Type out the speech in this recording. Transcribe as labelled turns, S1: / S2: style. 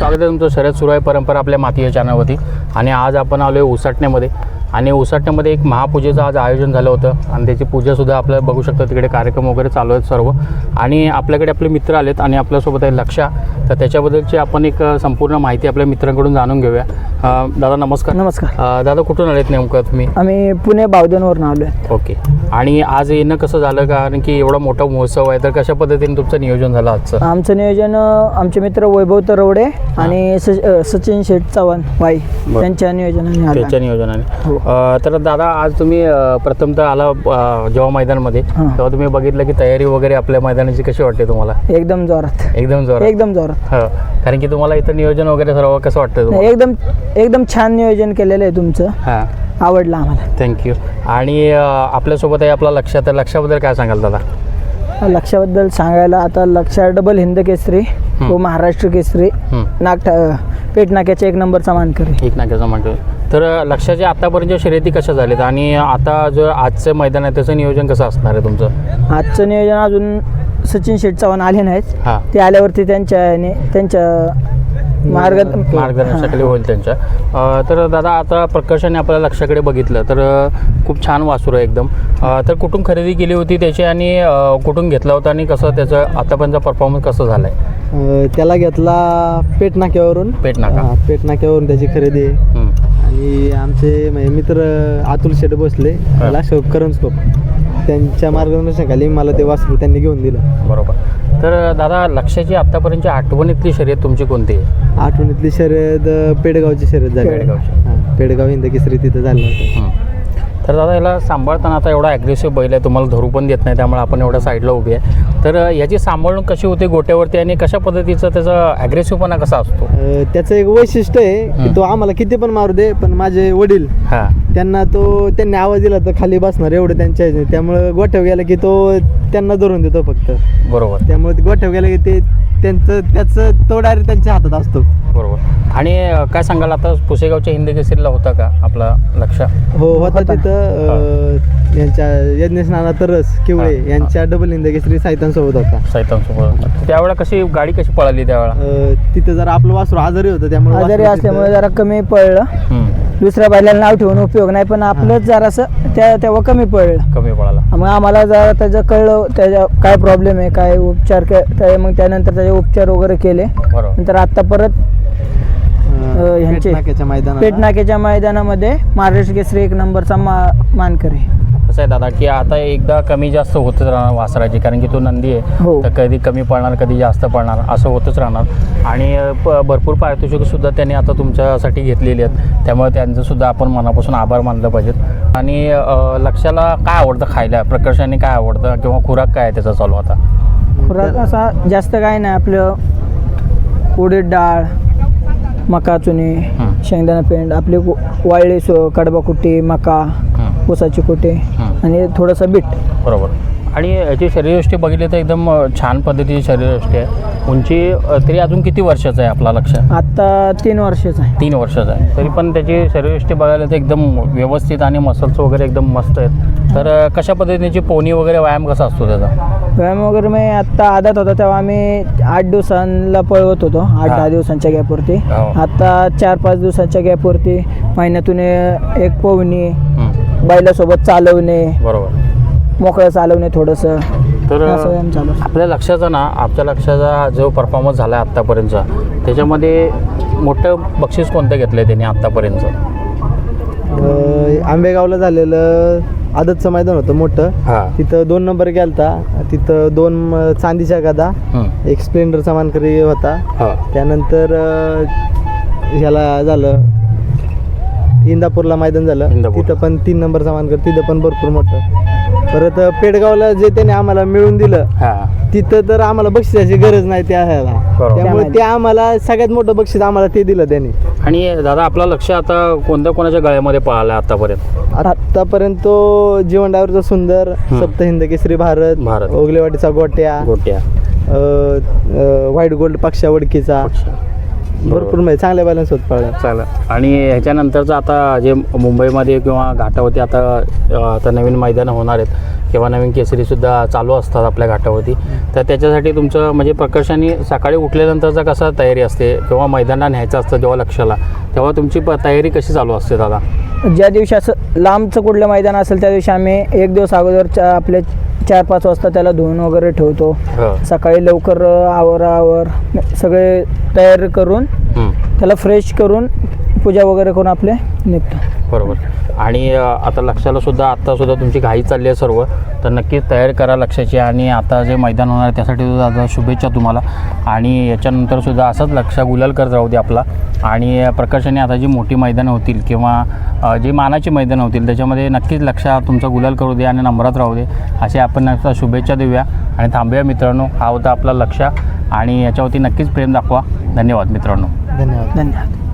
S1: स्वागत आहे तुमचं शरद सुरू आहे परंपरा आपल्या मातीच्या चॅनलवरती. आणि आज आपण आलो आहे उसाटण्यामध्ये आणि उसाटण्यामध्ये एक महापूजेचं आज आयोजन झालं होतं. आणि त्याची पूजासुद्धा आपल्याला बघू शकतो तिकडे कार्यक्रम वगैरे चालू आहेत सर्व. आणि आपल्याकडे आपले मित्र आलेत आणि आपल्यासोबत आहे लक्षा. तर त्याच्याबद्दलची आपण एक संपूर्ण माहिती आपल्या मित्रांकडून जाणून घेऊया. दादा नमस्कार.
S2: नमस्कार.
S1: दादा कुठून आलेत नेमकं तुम्ही?
S2: आम्ही पुणे बावधनवरून आलो आहे.
S1: ओके. आणि आज येणं कसं झालं? कारण की एवढा मोठा महोत्सव आहे तर कशा पद्धतीने तुमचं नियोजन झालं आजचं?
S2: आमचं नियोजन आमचे मित्र वैभव तरवडे आणि सचिन शेठ चव्हाण
S1: बरं.
S2: त्यांच्या नियोजनाने
S1: त्याच्या नियोजनाने.
S2: हो.
S1: अ, तर दादा आज तुम्ही प्रथमतः आला जेव्हा मैदानमध्ये. तेव्हा तुम्ही बघितलं की तयारी वगैरे आपल्या मैदानाची कशी वाटते तुम्हाला?
S2: एकदम जोरात.
S1: एकदम जोरात.
S2: एकदम जोरात.
S1: हो. कारण की तुम्हाला इथं नियोजन वगैरे सर्व कसं वाटतं तुम्हाला?
S2: एकदम एकदम छान नियोजन केलेलं आहे तुमचं.
S1: हां.
S2: आवडलं आम्हाला.
S1: थँक्यू आणि अ, आपल्यासोबत आहे आपला लक्षात तर लक्षाबद्दल काय सांगाल दादा?
S2: लक्षाबद्दल सांगायला आता लक्षा डबल हिंद केसरी व महाराष्ट्र केसरी
S1: हं.
S2: नाग पेट नाक्याच्या एक नंबरचा मानकरी.
S1: एक नाक्याचं म्हणतो तर अ, लक्षाच्या आतापर्यंत शर्यती कशा झाल्यात आणि आता जो आजचं मैदान आहे त्याचं नियोजन कसं असणार आहे तुमचं?
S2: आजचं नियोजन अजून सचिन शेठ चव्हाण आले नाहीत.
S1: हां.
S2: ते आल्यावरती त्यांच्या त्यांच्या मार्ग
S1: मार्गदर्शनाखाली होईल त्यांच्या. अ, तर दादा आता प्रकर्षाने आपल्या लक्षाकडे बघितलं तर अ, खूप छान वासरू आहे एकदम. अ, तर कुठून खरेदी केली होती त्याची आणि अ, कुठून घेतला होता आणि कसं त्याचं आतापर्यंत परफॉर्मन्स कसं झालं आहे
S3: अ, त्याला घेतला पेट नाक्यावरून
S1: पेट नाका
S3: हा, पेट नाक्यावरून त्याची खरेदी. आहे. आणि आमचे म्हणजे मित्र अतुल शेट बसले त्याला शोक करंजकोप त्यांच्या मार्गदर्शनाखाली मला ते वासरू त्यांनी घेऊन दिलं.
S1: बरोबर. तर दादा लक्षाची आत्तापर्यंतची आठवणीतली शर्यत तुमची कोणती आहे?
S3: आठवणीतली शर्यत पेडगावची शर्यत झाली.
S1: पेडगावची.
S3: हा, पेडगाव हिंद केसरी तिथं झालं होतं.
S1: तर दादा याला सांभाळताना आता एवढा ॲग्रेसिव्ह बैल आहे तुम्हाला धरू पण देत नाही त्यामुळे आपण एवढ्या साईडला उभी आहे. तर अ, याची सांभाळणूक कशी होते गोट्यावरती आणि कशा पद्धतीचं त्याचा ॲग्रेसिव्हपणा कसा असतो?
S3: त्याचं एक वैशिष्ट्य आहे. की तो आम्हाला किती पण मारू दे पण माझे वडील
S1: हां.
S3: त्यांना तो त्यांनी आवाज दिला तर खाली बसणार एवढं त्यांच्या. त्यामुळं गोठ्यावर गेला की तो त्यांना धरून देतो फक्त.
S1: बरोबर.
S3: त्यामुळे ते गोठ्यावर गेलं की ते त्यांचं त्याचं तो डायरेक्ट त्यांच्या हातात असतो.
S1: बरोबर. आणि काय सांगाल आता पुसेगावच्या हिंदी केसरीला होता का आपला लक्ष?
S3: हो होता. तिथं यांच्या यज्ञेश नाना तरस किवळे. यांच्या डबल हिंद केसरी साहित्यांसोबत होता.
S1: साहित्यांसोबत त्यावेळेला कशी गाडी कशी पळाली त्यावेळेला?
S3: तिथं जरा आपलं वासरू आजारी होतं त्यामुळे
S2: आजारी असल्यामुळे जरा कमी पडलं
S1: हं.
S2: दुसऱ्या बैलाला नाव ठेवून उपयोग नाही पण आपलंच जरासं त्या तेव्हा कमी पडलं
S1: कमी पळाला.
S2: मग आम्हाला जरा त्याचं कळलं त्याच्या काय प्रॉब्लेम आहे काय उपचार मग त्यानंतर त्याचे उपचार वगैरे केले.
S1: बरोबर.
S2: नंतर आता परत ह्यांचे-
S3: पेटनाक्याच्या
S2: पेटनाक्याच्या मैदानामध्ये महाराष्ट्र केसरी एक नंबरचा मा मानकरी.
S1: कसं आहे दादा की आता एकदा कमी जास्त होतच राहणार वासराची कारण की तो नंदी आहे.
S2: हो.
S1: तर कधी कमी पडणार कधी जास्त पडणार असं होतच राहणार. आणि अ, प भरपूर पारितोषिकसुद्धा त्यांनी आता तुमच्यासाठी घेतलेली आहेत. त्यामुळे त्यांचं सुद्धा आपण मनापासून आभार मानलं पाहिजेत. आणि अ, लक्षाला काय आवडतं खायला? प्रकर्षाने काय आवडतं? किंवा खुराक काय आहे त्याचा चालू आता?
S2: खुराक असा जास्त काय नाही आपलं उडीद डाळ मका चुनी. शेंगदाणा पेंड आपले वाळले कडबा कुट्टी मका. ऊसाची कुटे. आणि थोडंसं बीट.
S1: बरोबर. आणि याची शरीरयष्टी बघितली तर एकदम छान पद्धतीची शरीरयष्टी आहे. उंची तरी अजून किती वर्षाचं आहे आपला लक्ष
S2: आत्ता तीन वर्षाचा आहे.
S1: तीन वर्षाचा आहे. तरी पण त्याची शरीरयष्टी बघायला तर एकदम व्यवस्थित आणि मसल्स वगैरे एकदम मस्त आहेत. तर कशा पद्धतीची पोहणी वगैरे व्यायाम कसा असतो त्याचा?
S2: व्यायाम वगैरे मी आत्ता आदत होता तेव्हा आम्ही आठ दिवसांना पळवत होतो आठ. दहा दिवसांच्या गॅपवरती
S1: हो.
S2: आत्ता चार पाच दिवसांच्या गॅपवरती महिन्यातून एक पोहणी बैलासोबत चालवणे
S1: बरोबर
S2: मोकळं चालवणे थोडंसं
S1: तर
S2: असं व्यायाम चालू असतो.
S1: आपल्या लक्षाचा ना आपच्या लक्षाचा जो परफॉर्मन्स झाला आहे आत्तापर्यंतचा त्याच्यामध्ये मोठं बक्षीस कोणतं घेतलं आहे त्यांनी आत्तापर्यंतचं
S3: अं, आंबेगावला झालेलं आदतचं मैदान होतं मोठं.
S1: हां.
S3: तिथं दोन नंबर गेलता. तिथं दोन अं, चांदीच्या गदा.
S1: हं,
S3: एक स्प्लेंडरचा मानकरी होता.
S1: हां.
S3: त्यानंतर अ, ह्याला झालं इंदापूरला मैदान झालं.
S1: इंदापूर.
S3: तिथं पण तीन नंबरचा मानकर तिथं पण भरपूर मोठं. परत अ, पेडगावला जे त्याने आम्हाला मिळून दिलं
S1: हां.
S3: तिथं तर आम्हाला बक्षिसाची गरज नाही त्या ह्याला.
S1: बरोबर.
S3: त्यामुळे ते आम्हाला सगळ्यात मोठं बक्षीस आम्हाला ते दिलं त्यांनी.
S1: आणि दादा आपलं लक्ष आता कोणत्या कोणाच्या गळ्यामध्ये पळालं आहे आत्तापर्यंत
S3: आतापर्यंत तो जीवन डायव्हरचा सुंदर
S1: हं.
S3: सप्त हिंद केसरी भारत
S1: भारत.
S3: ओगलेवाडीचा गोट्या
S1: गोट्या
S3: अ, अ, व्हाईट गोल्ड पक्षा वडकीचा भरपूर म्हणजे चांगल्या बॅलन्स होत पळला
S1: चालेल. आणि ह्याच्यानंतरचं आता जे मुंबईमध्ये किंवा घाटावरती आता आता नवीन मैदानं होणार आहेत किंवा नवीन केसरीसुद्धा चालू असतात आपल्या घाटावरती तर त्याच्यासाठी तुमचं म्हणजे प्रकर्षाने सकाळी उठल्यानंतरचा कसा तयारी असते किंवा मैदानाला न्यायचं असतं जेव्हा लक्षाला तेव्हा तुमची प तयारी कशी चालू असते दादा?
S2: ज्या दिवशी असं लांबचं कुठलं मैदान असेल त्या दिवशी आम्ही एक दिवस अगोदर चा आपले चार पाच वाजता त्याला धुवून वगैरे ठेवतो
S1: हो
S2: सकाळी लवकर आवर आवर सगळे तयार करून. त्याला फ्रेश करून पूजा वगैरे करून आपले निघतो.
S1: बरोबर. आणि अ, आता लक्षाला सुद्धा आत्ता सुद्धा तुमची घाई चालली आहे सर्व. तर नक्कीच तयारी करा लक्षाची आणि आता जे मैदान होणार आहे त्यासाठी सुद्धा आता शुभेच्छा तुम्हाला. आणि याच्यानंतर सुद्धा असंच लक्ष गुलाल करत राहू दे आपला. आणि प्रकर्षाने आता जी मोठी मैदानं होतील किंवा अ, जी मानाची मैदानं होतील त्याच्यामध्ये नक्कीच लक्ष तुमचा गुलाल करू दे आणि नम्रात राहू दे. असे आपण आता शुभेच्छा देऊया. आणि थांबूया मित्रांनो हा होता आपला लक्ष आणि याच्यावरती नक्कीच प्रेम दाखवा. धन्यवाद मित्रांनो.
S3: धन्यवाद
S2: धन्यवाद.